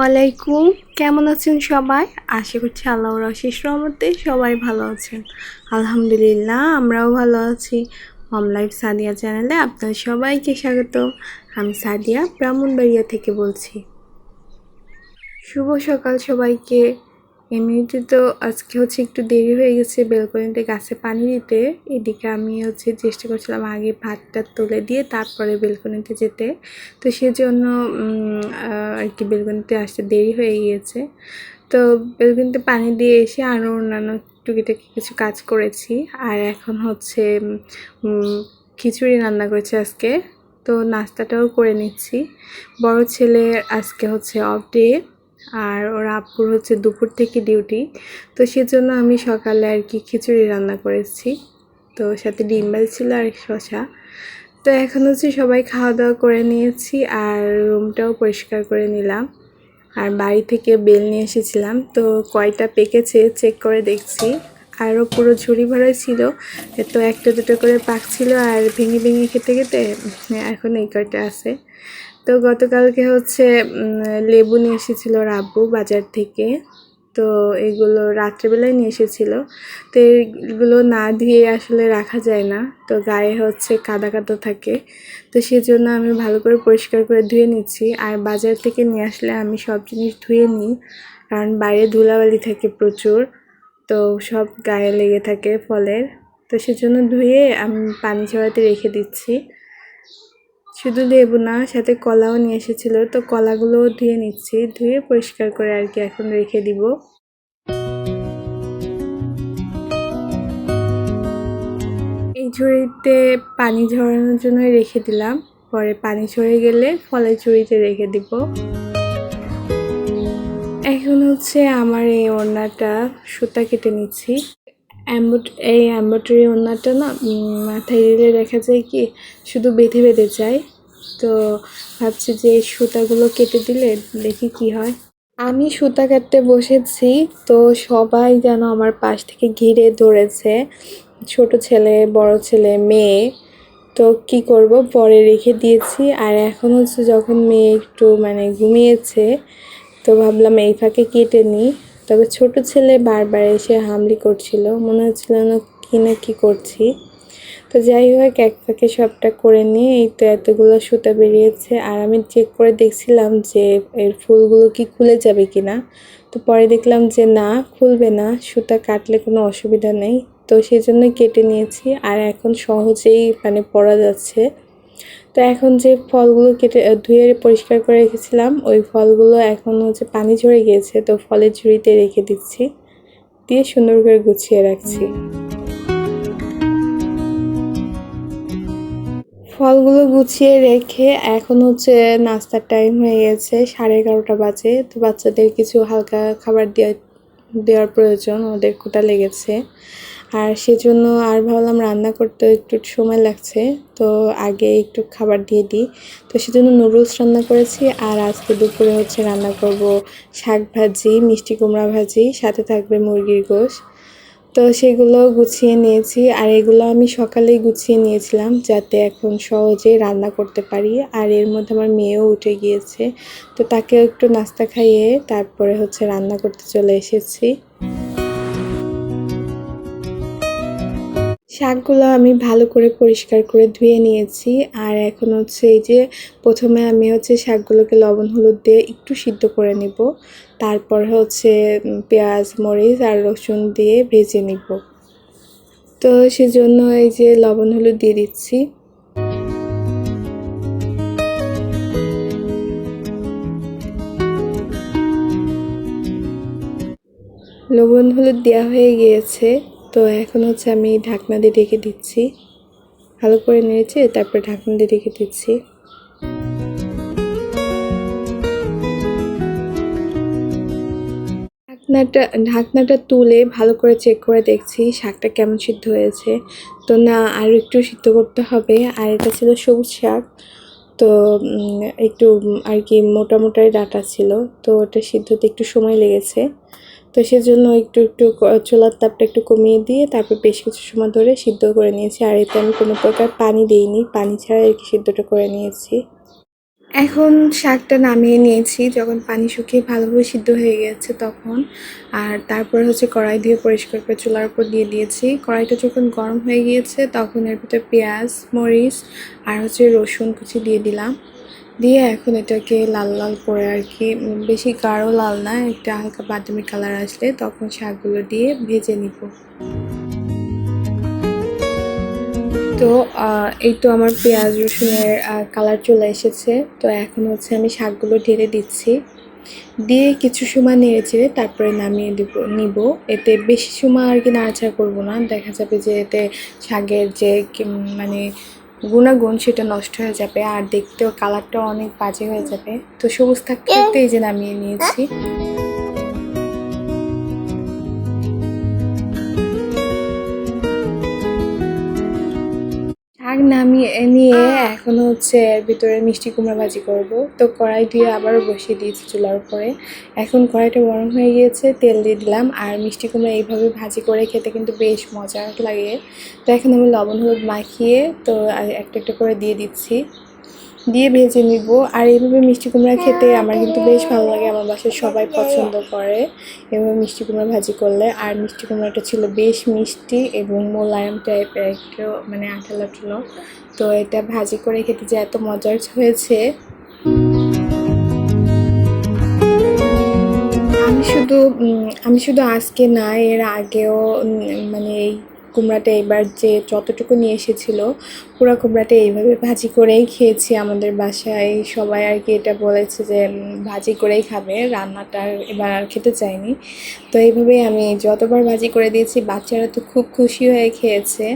আলাইকুম। কেমন আছেন সবাই? আশা করছি আল্লাহর অশেষ রহমতে সবাই ভালো আছেন। আলহামদুলিল্লাহ, আমরাও ভালো আছি। হম লাইফ সাদিয়া চ্যানেলে আপনার সবাইকে স্বাগত আমি সাদিয়া ব্রাহ্মণবাড়িয়া থেকে বলছি। শুভ সকাল সবাইকে। এমনিতে তো আজকে হচ্ছে একটু দেরি হয়ে গেছে বেলকনিতে গাছে পানি দিতে। এদিকে আমি হচ্ছে চেষ্টা করছিলাম আগে ভাতটা তুলে দিয়ে তারপরে বেলকনিতে যেতে। তো সেজন্য আর কি বেলকনিতে আসতে দেরি হয়ে গিয়েছে। তো বেলকনিতে পানি দিয়ে এসে আরও অন্যান্য টুকিটাকি কিছু কাজ করেছি। আর এখন হচ্ছে খিচুড়ি রান্না করেছি আজকে। তো নাস্তাটাও করে নিচ্ছি। বড় ছেলের আজকে হচ্ছে অফ ডে আর ওর আপুর হচ্ছে দুপুর থেকে ডিউটি। তো সেজন্য আমি সকালে আর কি খিচুড়ি রান্না করেছি। তো সাথে ডিম বেল ছিল আর শশা তো এখন হচ্ছে সবাই খাওয়া দাওয়া করে নিয়েছি আর রুমটাও পরিষ্কার করে নিলাম। আর বাড়ি থেকে বেল নিয়ে এসেছিলাম। তো কয়টা পেকেছে চেক করে দেখছি। আরও পুরো ঝুড়ি ভরা ছিল। তো একটা দুটো করে পাকছিল আর ভেঙে ভেঙে খেতে খেতে, এখন এই কয়টা আছে। তো গতকালকে হচ্ছে লেবু নিয়ে এসেছিল রাব্বু বাজার থেকে। তো এগুলো রাত্রেবেলায় নিয়ে এসেছিল। তো এগুলো না ধুয়ে আসলে রাখা যায় না। তো গায়ে হচ্ছে কাদা কাদা থাকে। তো সেজন্য আমি ভালো করে পরিষ্কার করে ধুয়ে নিচ্ছি। আর বাজার থেকে নিয়ে আসলে আমি সব জিনিস ধুয়ে নিই। কারণ বাইরে ধুলাবালি থাকে প্রচুর। তো সব গায়ে লেগে থাকে ফলের। তো সেজন্য ধুয়ে আমি পানি ঝরাতে রেখে দিচ্ছি। শুধু লেবু না, সাথে কলাও নিয়ে এসেছিল। তো কলাগুলোও ধুয়ে নিচ্ছি। ধুয়ে পরিষ্কার করে আর কি এখন রেখে দিব। এই ঝুড়িতে পানি ঝরানোর জন্য রেখে দিলাম। পরে পানি ঝরে গেলে ফলের ঝুড়িতে রেখে দিব। এখন হচ্ছে আমার এই ওড়নাটা সুতা কেটে নিচ্ছি। এই অ্যাম্বোটারি ওড়নাটা না মাথায় দিলে দেখা যায় কি, শুধু বেঁধে বেঁধে যায়। তো ভাবছি যে সুতাগুলো কেটে দিলে দেখি কি হয়। আমি সুতা কাটতে বসেছি, তো সবাই যেন আমার পাশ থেকে ঘিরে ধরেছে। ছোট ছেলে, বড় ছেলে, মেয়ে। তো কি করব? পরে রেখে দিয়েছি। আর এখন হচ্ছে যখন মেয়ে একটু মানে ঘুমিয়েছে, তো ভাবলাম এই ফাঁকে কেটে নিই। তবে ছোট ছেলে বারবার এসে হামলি করছিল। মনে হচ্ছিল না কি না কি করছি। তো যাই হোক, এক ফাঁকে সবটা করে নিয়ে এই তো এতগুলো সুতা বেরিয়েছে। আর আমি চেক করে দেখছিলাম যে এর ফুলগুলো কি খুলে যাবে কি না তো পরে দেখলাম যে না, খুলবে না। সুতা কাটলে কোনো অসুবিধা নেই। তো সেই জন্য কেটে নিয়েছি। আর এখন সহজেই মানে পরা যাচ্ছে। তো এখন যে ফলগুলো কেটে ধুয়ে পরিষ্কার করে রেখেছিলাম, ওই ফলগুলো এখন হচ্ছে পানি ঝরে গিয়েছে, তো ফলের ঝুড়িতে রেখে দিচ্ছি। দিয়ে সুন্দর করে গুছিয়ে রাখছি। ফলগুলো গুছিয়ে রেখে এখন হচ্ছে নাস্তার টাইম হয়ে গেছে, সাড়ে এগারোটা বাজে, তো বাচ্চাদের কিছু হালকা খাবার দেওয়া দেওয়ার প্রয়োজন, ওদের ক্ষুধা লেগেছে। আর সেজন্য আর ভাবলাম রান্না করতে একটু সময় লাগছে, তো আগে একটু খাবার দিয়ে দিই। তো সেজন্য নুডলস রান্না করেছি আর আজকে দুপুরে হচ্ছে রান্না করব শাক ভাজি, মিষ্টি কুমড়া ভাজি, সাথে থাকবে মুরগির গোশ। তো সেগুলো গুছিয়ে নিয়েছি আর এগুলো আমি সকালেই গুছিয়ে নিয়েছিলাম যাতে এখন সহজে রান্না করতে পারি আর এর মধ্যে আমার মেয়েও উঠে গিয়েছে, তো তাকেও একটু নাস্তা খাইয়ে তারপরে হচ্ছে রান্না করতে চলে এসেছি। শাকগুলো আমি ভালো করে পরিষ্কার করে ধুয়ে নিয়েছি। আর এখন হচ্ছে এই যে প্রথমে আমি হচ্ছে শাকগুলোকে লবণ, হলুদ দিয়ে একটু সিদ্ধ করে নিব। তারপর হচ্ছে পেঁয়াজ, মরিচ আর রসুন দিয়ে ভেজে নিব। তো সেজন্য এই যে লবণ, হলুদ দিয়ে দিচ্ছি। লবণ, হলুদ দেওয়া হয়ে গিয়েছে। তো এখন হচ্ছে আমি ঢাকনা দিয়ে ঢেকে দিচ্ছি। ভালো করে নিয়েছে তারপর ঢাকনা দিয়ে ঢেকে দিচ্ছি। ঢাকনাটা ঢাকনাটা তুলে ভালো করে চেক করে দেখছি শাকটা কেমন সিদ্ধ হয়েছে। তো না আরও একটু সিদ্ধ করতে হবে। আর এটা ছিল সবুজ শাক। তো একটু, আর কি মোটা মোটাই ডাটা ছিল। তো ওটা সিদ্ধ হতে একটু সময় লেগেছে। তো সেজন্য একটু একটু চুলার তাপটা একটু কমিয়ে দিয়ে তারপর বেশ কিছু সময় ধরে সিদ্ধ করে নিয়েছি। আর এতে আমি কোনো প্রকার পানি দিইনি। পানি ছাড়া আর কি সিদ্ধটা করে নিয়েছি। এখন শাকটা নামিয়ে নিয়েছি। যখন পানি শুকিয়ে ভালোভাবে সিদ্ধ হয়ে গেছে তখন। আর তারপরে হচ্ছে কড়াই দিয়ে পরিষ্কার করে চুলার উপর দিয়ে দিয়েছি। কড়াইটা যখন গরম হয়ে গিয়েছে তখন এর ভিতরে পেঁয়াজ, মরিচ আর হচ্ছে রসুন কুচি দিয়ে দিলাম। দিয়ে এখন এটাকে লাল লাল করে আর কি বেশি গাঢ় লাল না, একটা হালকা বাদামি কালার আসলে তখন শাকগুলো দিয়ে ভেজে নিব। তো এই তো আমার পেঁয়াজ, রসুনের কালার চলে এসেছে। তো এখন হচ্ছে আমি শাকগুলো ঢেলে দিচ্ছি। দিয়ে কিছু সময় নেড়ে চেড়ে তারপরে নামিয়ে দিব, নিব। এতে বেশি সময় আর কি নাড়াচাড়া করব না। দেখা যাবে যে এতে শাকের যে মানে গুণাগুণ সেটা নষ্ট হয়ে যাবে আর দেখতেও কালারটা অনেক বাজে হয়ে যাবে। তো সবুজ থাকতে এই যে নামিয়ে নিয়েছি। শাক নামিয়ে নিয়ে এখন হচ্ছে এর ভিতরে মিষ্টি কুমড়া ভাজি করব। তো কড়াই দিয়ে আবারও বসিয়ে দিয়েছি চুলার উপরে। এখন কড়াইটা গরম হয়ে গিয়েছে তেল দিয়ে দিলাম। আর মিষ্টি কুমড়া এইভাবে ভাজি করে খেতে কিন্তু বেশ মজার লাগে। তো এখন আমি লবণ হলুদ মাখিয়ে তো একটা একটা করে দিয়ে দিচ্ছি। দিয়ে ভেজে নিব। আর এইভাবে মিষ্টি কুমড়া খেতে আমার কিন্তু বেশ ভালো লাগে। আমার বাসায় সবাই পছন্দ করে এভাবে মিষ্টি কুমড়া ভাজি করলে। আর মিষ্টি কুমড়াটা ছিল বেশ মিষ্টি এবং মোলায়েম টাইপের একটু মানে আঠালো আঠালো তো এটা ভাজি করে খেতে যে এত মজার হয়েছে। আমি শুধু আমি শুধু আজকে না, এর আগেও মানে এই কুমড়াটা এবার যে যতটুকু নিয়ে এসেছিল, পুরো কুমড়াটা এইভাবে ভাজি করেই খেয়েছি আমাদের বাসায়। সবাই আর কি এটা বলেছে যে ভাজি করেই খাবে, রান্নাটা এবার আর খেতে চাইনি। তো এইভাবেই আমি যতবার ভাজি করে দিয়েছি, বাচ্চারা তো খুব খুশি হয়ে খেয়েছে।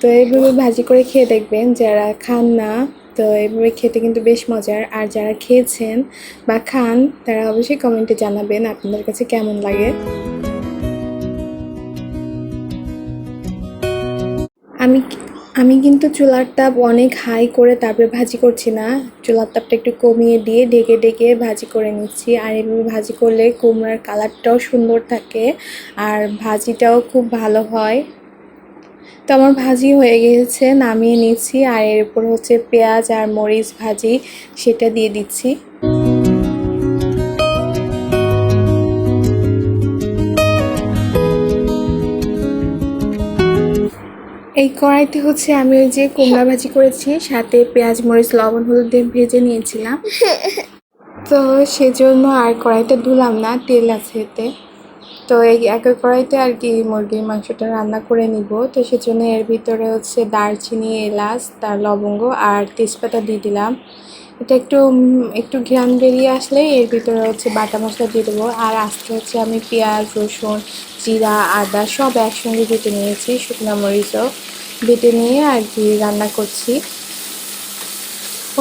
তো এইভাবে ভাজি করে খেয়ে দেখবেন, যারা খান না, তো এইভাবে খেতে কিন্তু বেশ মজার। আর যারা খেয়েছেন বা খান, তারা অবশ্যই কমেন্টে জানাবেন আপনাদের কাছে কেমন লাগে। আমি আমি কিন্তু চুলার তাপ অনেক হাই করে তারপরে ভাজি করছি না। চুলার তাপটা একটু কমিয়ে দিয়ে ডেকে ডেকে ভাজি করে নিচ্ছি। আর এভাবে ভাজি করলে কুমড়ার কালারটাও সুন্দর থাকে আর ভাজিটাও খুব ভালো হয়। তো আমার ভাজি হয়ে গেছে, নামিয়ে নিচ্ছি। আর এর উপর হচ্ছে পেঁয়াজ আর মরিচ ভাজি, সেটা দিয়ে দিচ্ছি। এই কড়াইতে হচ্ছে আমি ওই যে কুমড়া ভাজি করেছি, সাথে পেঁয়াজ, মরিচ, লবণ, হলুদ দিয়ে ভেজে নিয়েছিলাম। তো সেজন্য আর কড়াইতে ধুলাম না, তেল আছে এতে। তো এই এক কড়াইতে আর কি মুরগির মাংসটা রান্না করে নিব। তো সেজন্য এর ভিতরে হচ্ছে দারচিনি, এলাচ, তার লবঙ্গ আর তেজপাতা দিয়ে দিলাম। এটা একটু একটু ঘ্রাণ বেরিয়ে আসলে এর ভিতরে হচ্ছে বাটা মশলা দিয়ে দেবো। আর আজকে হচ্ছে আমি পেঁয়াজ, রসুন, জিরা, আদা সব একসঙ্গে বেটে নিয়েছি, শুকনো মরিচও বেটে নিয়ে আর কি রান্না করছি।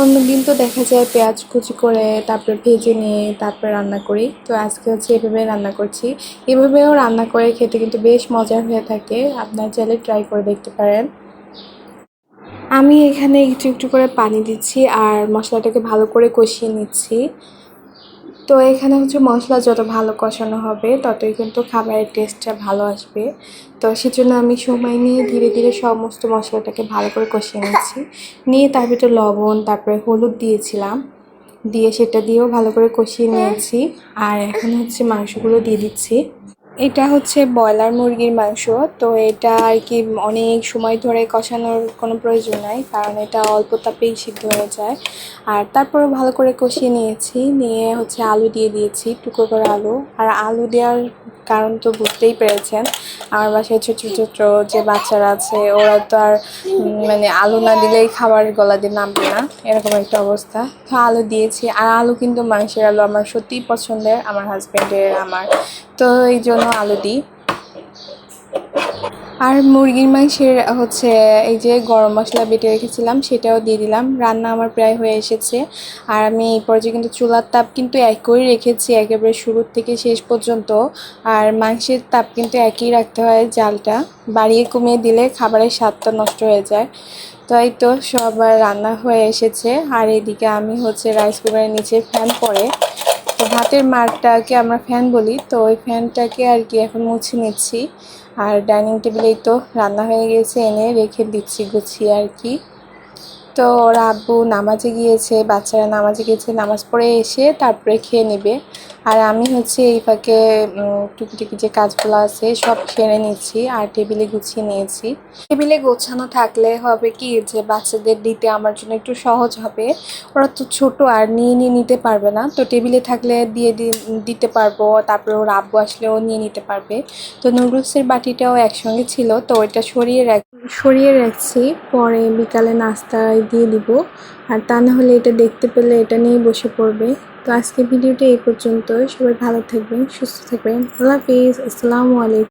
অন্যদিন তো দেখা যায় পেঁয়াজ কুচি করে তারপরে ভেজে নিয়ে তারপরে রান্না করি। তো আজকে হচ্ছে এভাবে রান্না করছি। এভাবেও রান্না করে খেতে কিন্তু বেশ মজার হয়ে থাকে। আপনার চাইলে ট্রাই করে দেখতে পারেন। আমি এখানে একটু একটু করে পানি দিচ্ছি আর মশলাটাকে ভালো করে কষিয়ে নিচ্ছি। তো এখানে হচ্ছে মশলা যত ভালো কষানো হবে, ততই কিন্তু খাবারের টেস্টটা ভালো আসবে। তো সেজন্য আমি সময় নিয়ে ধীরে ধীরে সমস্ত মশলাটাকে ভালো করে কষিয়ে নিচ্ছি। নিয়ে তার ভিতরে লবণ, তারপরে হলুদ দিয়েছিলাম। দিয়ে সেটা দিয়েও ভালো করে কষিয়ে নিয়েছি। আর এখন হচ্ছে মাংসগুলো দিয়ে দিচ্ছি। এটা হচ্ছে ব্রয়লার মুরগির মাংস, তো এটা আর কি অনেক সময় ধরে কষানোর কোনো প্রয়োজন নাই, কারণ এটা অল্প তাপেই সিদ্ধ হয়ে যায়। আর তারপরে ভালো করে কষিয়ে নিয়েছি, নিয়ে হচ্ছে আলু দিয়ে দিয়েছি, টুকরো করে আলু। আর আলু দেওয়ার কারণ তো বুঝতেই পেরেছেন, আমার বাসায় ছোটো ছোটো যে বাচ্চারা আছে, ওরা তো আর মানে আলু না দিলেই খাবার গলা দিয়ে নামবে না। এরকম একটা অবস্থা। তো আলু দিয়েছি। আর আলু কিন্তু মাংসের আলু আমার সত্যিই পছন্দের, আমার হাজব্যান্ডের আমার। তো এই জন্য আলু দিই। আর মুরগির মাংসের হচ্ছে এই যে গরম মশলা বেটে রেখেছিলাম, সেটাও দিয়ে দিলাম। রান্না আমার প্রায় হয়ে এসেছে। আর আমি এই পর্যায়ে কিন্তু চুলার তাপ কিন্তু একই রেখেছি, একেবারে শুরুর থেকে শেষ পর্যন্ত। আর মাংসের তাপ কিন্তু একই রাখতে হয় জালটা। বাড়িয়ে কমিয়ে দিলে খাবারের স্বাদটা নষ্ট হয়ে যায়। তো এই তো সবার রান্না হয়ে এসেছে। আর এদিকে আমি হচ্ছে রাইস কুকারের নিচে ফ্যান পরে। তো ভাতের মারটাকে আমরা ফ্যান বলি। তো ওই ফ্যানটাকে আর কি এখন মুছে নিচ্ছি। আর ডাইনিং টেবিলেই তো রান্না হয়ে গেছে, এনে রেখে দিচ্ছি গুছিয়ে আর কি। তো ওরা আব্বু নামাজে গিয়েছে, বাচ্চারা নামাজে গিয়েছে, নামাজ পড়ে এসে তারপরে খেয়ে নেবে। আর আমি হচ্ছে এই ফাঁকে টুকিটুকি যে কাজগুলো আছে সব সেরে নিচ্ছি আর টেবিলে গুছিয়ে নিয়েছি। টেবিলে গোছানো থাকলে হবে কি যে বাচ্চাদের দিতে আমার জন্য একটু সহজ হবে। ওরা তো ছোট আর নিয়ে নিয়ে নিতে পারবে না। তো টেবিলে থাকলে দিয়ে দিতে পারব, তারপরে ওর আব্বু আসলেও নিয়ে নিতে পারবে। তো নুডলসের বাটিটাও একসঙ্গে ছিল, তো ওইটা সরিয়ে রাখ সরিয়ে রাখছি, পরে বিকালে নাস্তায় দিয়ে দিব। আর তা না হলে এটা দেখতে পেলে এটা নিয়েই বসে পড়বে। তো আজকে ভিডিওটি এই পর্যন্ত সবাই ভালো থাকবেন, সুস্থ থাকবেন। আল্লাহ হাফিজ। আসসালামু আলাইকুম।